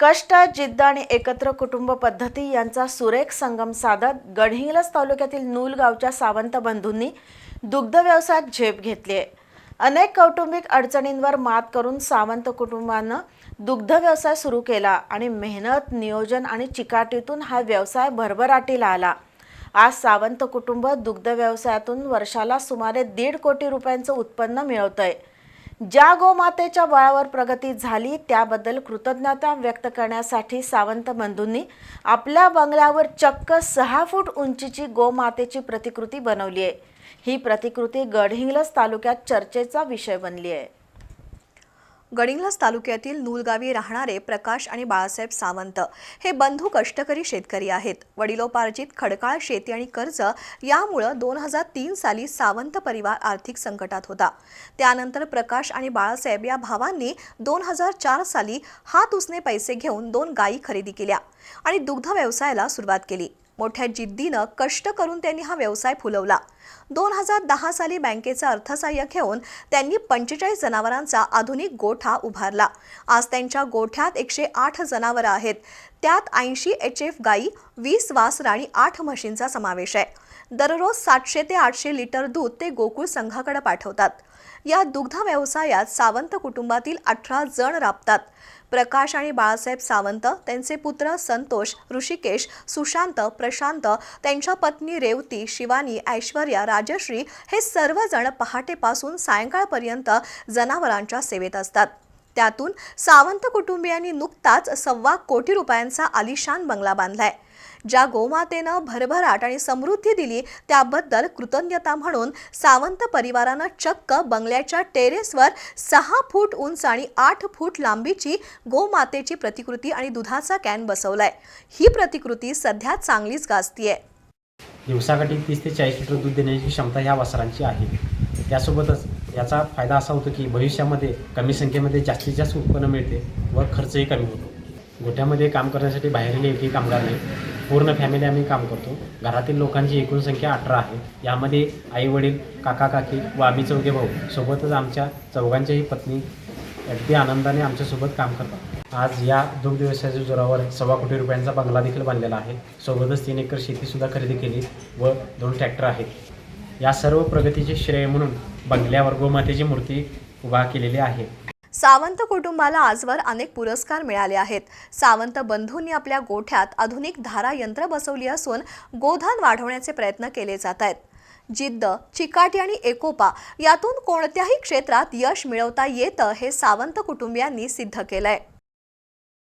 कष्ट जिद्द आणि एकत्र कुटुंब पद्धती यांचा सुरेख संगम साधत गडहिंग्लज तालुक्यातील नूल गावच्या सावंत बंधूंनी दुग्ध व्यवसायात झेप घेतली आहे. अनेक कौटुंबिक अडचणींवर मात करून सावंत कुटुंबानं दुग्ध व्यवसाय सुरू केला आणि मेहनत नियोजन आणि चिकाटीतून हा व्यवसाय भरभराटीला आला. आज सावंत कुटुंब दुग्ध व्यवसायातून वर्षाला सुमारे दीड कोटी रुपयांचं उत्पन्न मिळवतंय. ज्या गोमातेच्या बळावर प्रगती झाली त्याबद्दल कृतज्ञता व्यक्त करण्यासाठी सावंत बंधूंनी आपल्या बंगल्यावर चक्क सहा फूट उंचीची गोमातेची प्रतिकृती बनवली आहे. ही प्रतिकृती गडहिंग्लज तालुक्यात चर्चेचा विषय बनली आहे. गडिंग्लज तालुक्यातील नूलगावी राहणारे प्रकाश आणि बाळासाहेब सावंत हे बंधू कष्टकरी शेतकरी आहेत. वडिलोपार्जित खडकाळ शेती आणि कर्ज यामुळं दोन हजार तीन साली सावंत परिवार आर्थिक संकटात होता. त्यानंतर प्रकाश आणि बाळासाहेब या भावांनी दोन हजार चार साली हात उसने पैसे घेऊन दोन गायी खरेदी केल्या आणि दुग्ध व्यवसायाला सुरुवात केली. मोठ्या जिद्दीनं कष्ट करून त्यांनी हा व्यवसाय फुलवला. दोन हजार दहा साली बँकेचं अर्थसहाय्य घेऊन त्यांनी पंचेचाळीस जनावरांचा आधुनिक गोठा उभारला. आज त्यांच्या गोठ्यात एकशे आठ जनावरं आहेत. त्यात ऐंशी एच एफ गाई वीस वासर आणि आठ म्हशींचा समावेश आहे. दररोज सातशे ते आठशे लिटर दूध ते गोकुळ संघाकडे पाठवतात. या दुग्ध व्यवसायात सावंत कुटुंबातील अठरा जण राबतात. प्रकाश आणि बाळासाहेब सावंत त्यांचे पुत्र संतोष ऋषिकेश सुशांत प्रशांत त्यांच्या पत्नी रेवती शिवानी ऐश्वर्या राजश्री हे सर्वजण पहाटेपासून सायंकाळपर्यंत जनावरांच्या सेवेत असतात. त्यातून सावंत कुटुंबियांनी नुकताच सव्वा कोटी रुपयांचा आलिशान बंगला बांधलाय. ज्या गोमातेनं भरभराट आणि समृद्धी दिली त्याबद्दल कृतज्ञता म्हणून सावंत परिवारानं चक्क बंगल्याच्या टेरेसवर सहा फूट उंच आणि आठ फूट लांबीची गोमातेची प्रतिकृती आणि दुधाचा कॅन बसवलाय. ही प्रतिकृती सध्या चांगलीच गाजतीये. दिवसाकाठी तीस ते चाळीस लिटर दूध देण्याची क्षमता ह्या वासरांची आहे. त्यासोबतच याचा फायदा असा होतो की भविष्यामध्ये कमी संख्येमध्ये जास्तीत जास्त उत्पन्न मिळते व खर्चही कमी होतो. गोठ्यामध्ये काम करण्यासाठी बाहेरील एकही कामगार नाही. पूर्ण फॅमिली आम्ही काम करतो. घरातील लोकांची एकूण संख्या अठरा आहे. यामध्ये आई वडील काका काकी व आम्ही चौघे भाऊ. सोबतच आमच्या चौघांच्याही पत्नी अगदी आनंदाने आमच्यासोबत काम करतात. आज या दुग्ध व्यवसायाच्या जोरावर सव्वा कोटी रुपयांचा बंगला देखील बांधलेला आहे. सोबतच तीन एकर शेतीसुद्धा खरेदी केली व दोन ट्रॅक्टर आहेत. या सर्व प्रगतीचे श्रेय म्हणून बंगल्यावर गोमातेची मूर्ती उभा केलेली आहे. सावंत कुटुंबाला आजवर अनेक पुरस्कार मिळाले आहेत. सावंत बंधूंनी आपल्या गोठ्यात आधुनिक धारा यंत्र बसवली असून गोधन वाढवण्याचे प्रयत्न केले जात आहेत. जिद्द चिकाटी आणि एकोपा यातून कोणत्याही क्षेत्रात यश मिळवता येतं हे सावंत कुटुंबियांनी सिद्ध केलंय.